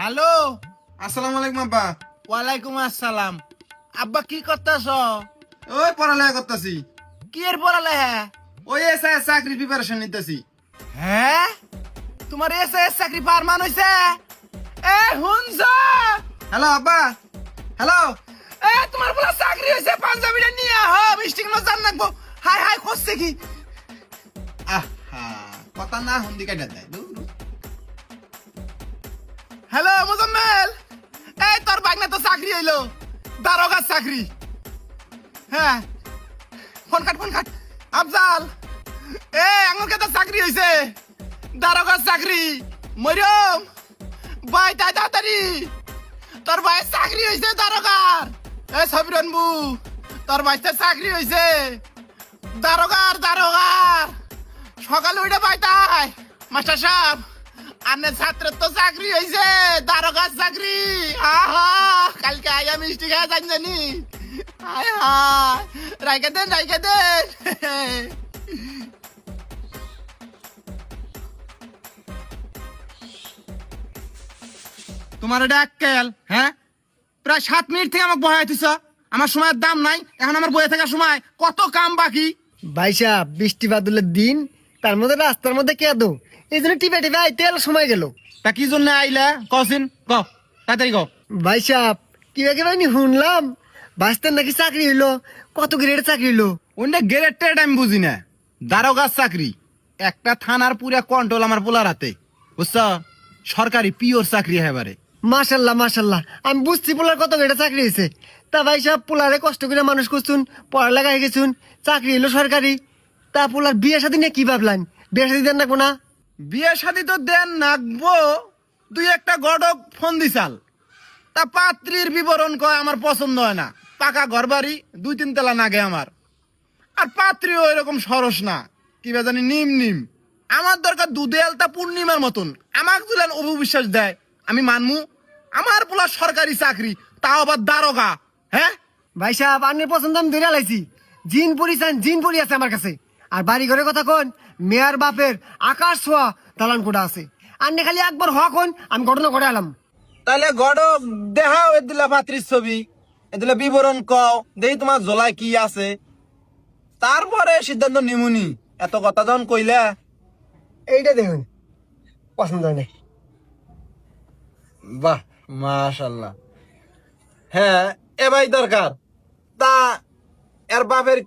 Hello? আসসালামু আলাইকুম আব্বা। ওয়ালাইকুম আসসালাম। আব্বা কি করতেছ? ওই পড়ালেখা করতেছি। কি এর পড়ালেখা? ওই এসআই চাকরি প্রিপারেশন নিতেছি। হ্যাঁ? তোমার এস এস চাকরি পারমান হইছে? এ হুনছ হ্যালো আব্বা। হ্যালো। এ তোমার বলা চাকরি হইছে পাঞ্জাবিটা নিয়ে আহ মিষ্টি কেন জান রাখব হাই হাই করছে কি? আহা কথা না হন্দি কাটা দেয়। হ্যালো, মুজাম্মেল। এই, তোর বাগনা তো চাকরি হইল। দারোগার চাকরি। হ্যাঁ। Phone cut phone cut. Afzal. এ আঙুরকে তো চাকরি হইছে। দারোগার চাকরি। মরিয়ম। ভাই, তাই তাড়াতাড়ি। তোর ভাইয়ের চাকরি হইছে দারোগার। এ সবিরন বু তোর ভাইতে চাকরি হইছে। দারোগার দারোগার। সকালে উঠে পাই তাই। মাস্টার সাহেব। আনে ছাত্রের তো চাকরি হয়েছে দারোগার চাকরি। আহা, কালকে আয়া মিষ্টি খায় জানি জানি। আয় হায় রাইকে দেন রাইকে দেন। তোমার এটা এককেল হ্যাঁ? প্রায় সাত মিনিট থেকে আমাকে বহাই দিছ আমার সময়ের দাম নাই, এখন আমার বয়ে থাকার সময়। কত কাম বাকি? ভাই সাহেব, বৃষ্টি বাদলের দিন, তার মধ্যে রাস্তার মধ্যে কে দো এই জন্য টিপে টিপে আইতে সময় গেল। তা কি জন্য আইলা? কসিন ক তাড়াতাড়ি ক ভাই সাহেব কিবা কিবা নি শুনলাম বাঁচতেন নাকি চাকরি হইল কত গ্রেড চাকরি হইল? ওইটা গ্রেডেড আমি বুঝি না। দারোগার চাকরি। একটা থানার পুরা কন্ট্রোল আমার পোলার হাতে। বুঝছ? সরকারি পিওর চাকরি এবারে। মাশাল্লাহ মাশাল্লাহ। আমি বুঝছি পোলার কত গ্রেডে চাকরি হয়েছে তা ভাই সাহেব পোলারে কষ্ট করে মানুষ করছুন পড়ালেখা হয়ে গেছুন চাকরি হইল সরকারি। তা পোলার বিয়ে সাথে নিয়ে কি ভাবলেন? বিয়ে সাথে দেন না বিয়ে শাদি তো দেন নাকবো দুই একটা গডক ফোন দিছাল। তা পাত্রীর বিবরণ কয়, আমার পছন্দ হয় না। পাকা ঘর বাড়ি দুই তিন তেলা নাগে আমার। আর পাত্রীও এরকম সরস না, কি জানি, নিম নিম। আমার দরকার দুধে আলতা পূর্ণিমার মতন। আমাকে দুলেন অভিবিশ্বাস দেয়, আমি মানমু। আমার পোলা সরকারি চাকরি, তাও আবার দারোগা হ্যাঁ? ভাই সাহেব আন্নের পছন্দ আমি ধরে লাইছি জিন পরি জিন পরি আছে আমার কাছে। আর বাড়ি ঘরের কথা কোন মেয়ার বাপের আকাশ ছোঁয়া দালান কোটা আছে। আন্নে খালি একবার হক হন আমি ঘটনা করে আলাম। তাহলে গডক দেখাও এদিলা পাত্রীর ছবি এদিলা বিবরণ কও দেখি তোমার জোলায় কি আছে। তারপরে সিদ্ধান্ত নিমুনি এত কথা যখন কইলা। এইটা দেখুন পছন্দ হয় নাই। বাহ মাশাল্লাহ হ্যাঁ এবাই দরকার। তা এর বাপের